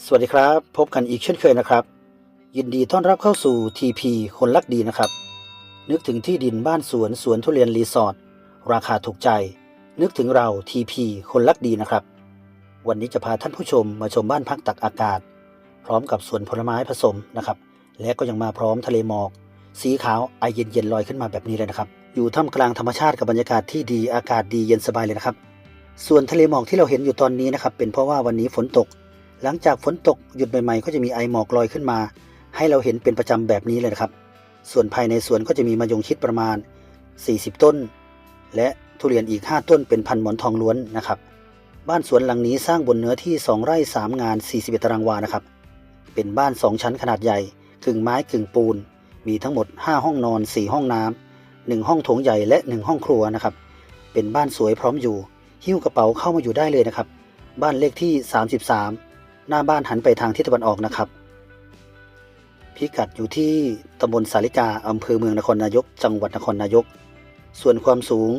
สวัสดีครับ พบกันอีกเช่นเคยนะครับ ยินดีต้อนรับเข้าสู่ TP คนรักดีนะครับ นึกถึงที่ดินบ้านสวนสวนทุเรียนรีสอร์ทราคาถูกใจ นึกถึงเรา TP คนรักดีนะครับ วันนี้จะพาท่านผู้ชมมาชมบ้านพักตักอากาศ พร้อมกับสวนผลไม้ผสมนะครับ และก็ยังมาพร้อมทะเลหมอก สีขาวไอเย็นๆลอยขึ้นมาแบบนี้เลยนะครับ อยู่ท่ามกลางธรรมชาติกับบรรยากาศที่ดีอากาศดีเย็นสบายเลยนะครับ ส่วนทะเลหมอกที่เราเห็นอยู่ตอนนี้นะครับ เป็นเพราะว่าวันนี้ฝนตก หลังจากฝนตกหยุดใหม่ๆ ก็จะมีไอหมอกลอยขึ้นมา ให้เราเห็นเป็นประจำแบบนี้เลยนะครับ ส่วนภายในสวนก็จะมีมะยงชิดประมาณ 40 ต้น และทุเรียนอีก 5 ต้นเป็นพันหมอนทองล้วนนะครับ บ้านสวนหลังนี้สร้างบนเนื้อที่ 2 ไร่ 3 งาน 41 ตารางวานะครับ เป็นบ้าน 2 ชั้นขนาดใหญ่กึ่งไม้กึ่งปูน มีทั้งหมด 5 ห้องนอน 4 ห้องน้ำ1ห้องโถงใหญ่และ 1 ห้องครัวนะครับ เป็นบ้านสวยพร้อมอยู่ หิ้วกระเป๋าเข้ามาอยู่ได้เลยนะครับ บ้านเลขที่ 33 หน้าบ้านหันไปทางทิศตะวันออกนะครับ พิกัดอยู่ที่ตำบลสาลิกาอำเภอเมืองนครนายก จังหวัดนครนายก ส่วนความสูง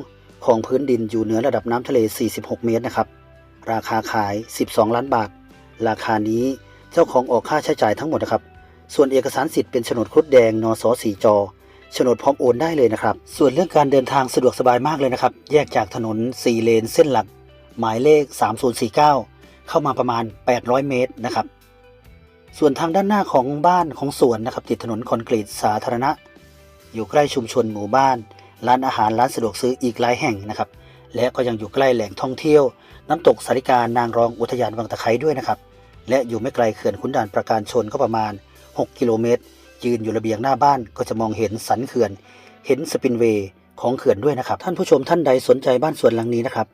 ของพื้นดินอยู่เหนือระดับน้ำทะเล 46 เมตรนะครับ ราคาขาย 12 ล้านบาท ราคานี้เจ้าของออกค่าใช้จ่ายทั้งหมดนะครับ ส่วนเอกสารสิทธิ์เป็นโฉนดครุฑแดงนสสีจอโฉนดพร้อมโอนได้เลยนะครับ ส่วนเรื่องการเดินทางสะดวกสบายมากเลยนะครับ แยกจากถนน 4 เลนเส้นหลัก หมายเลข 3049 เข้ามาประมาณ 800 เมตรนะครับ ส่วนทางด้านหน้าของบ้านของสวนนะครับติดถนนคอนกรีตสาธารณะ อยู่ใกล้ชุมชนหมู่บ้าน ร้านอาหารร้านสะดวกซื้ออีกหลายแห่งนะครับ และก็ยังอยู่ใกล้แหล่งท่องเที่ยว น้ำตกสาริกานางรองอุทยานวังตะไคร้ด้วยนะครับ และอยู่ไม่ไกลเขื่อนขุนด่านประการชนก็ประมาณ 6 กิโลเมตรยืนอยู่ระเบียงหน้าบ้านก็จะมองเห็นสันเขื่อน เห็นสปินเวย์ของเขื่อนด้วยนะครับ ท่านผู้ชมท่านใดสนใจบ้านสวนหลังนี้นะครับ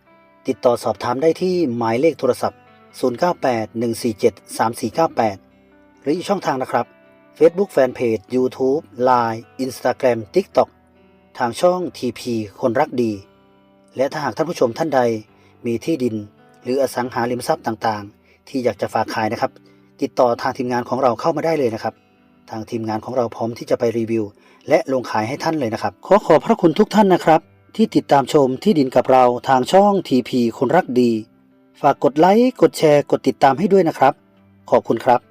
ติดต่อสอบถามได้ที่หมายเลขโทรศัพท์ 0981473498 หรืออีกช่องทางนะครับ Facebook Fanpage YouTube Line Instagram TikTok ทางช่อง TP คนรักดี และถ้าหากท่านผู้ชมท่านใดมีที่ดิน หรืออสังหาริมทรัพย์ต่างๆ ที่อยากจะฝากขายนะครับ ติดต่อทางทีมงานของเราเข้ามาได้เลยนะครับ ทางทีมงานของเราพร้อมที่จะไปรีวิว และลงขายให้ท่านเลยนะครับ ขอขอบพระคุณทุกท่านนะครับ ที่ติดตามชมที่ดินกับเราทางช่อง TP คนรักดี ฝากกดไลค์ กดแชร์ กดติดตามให้ด้วยนะครับ ขอบคุณครับ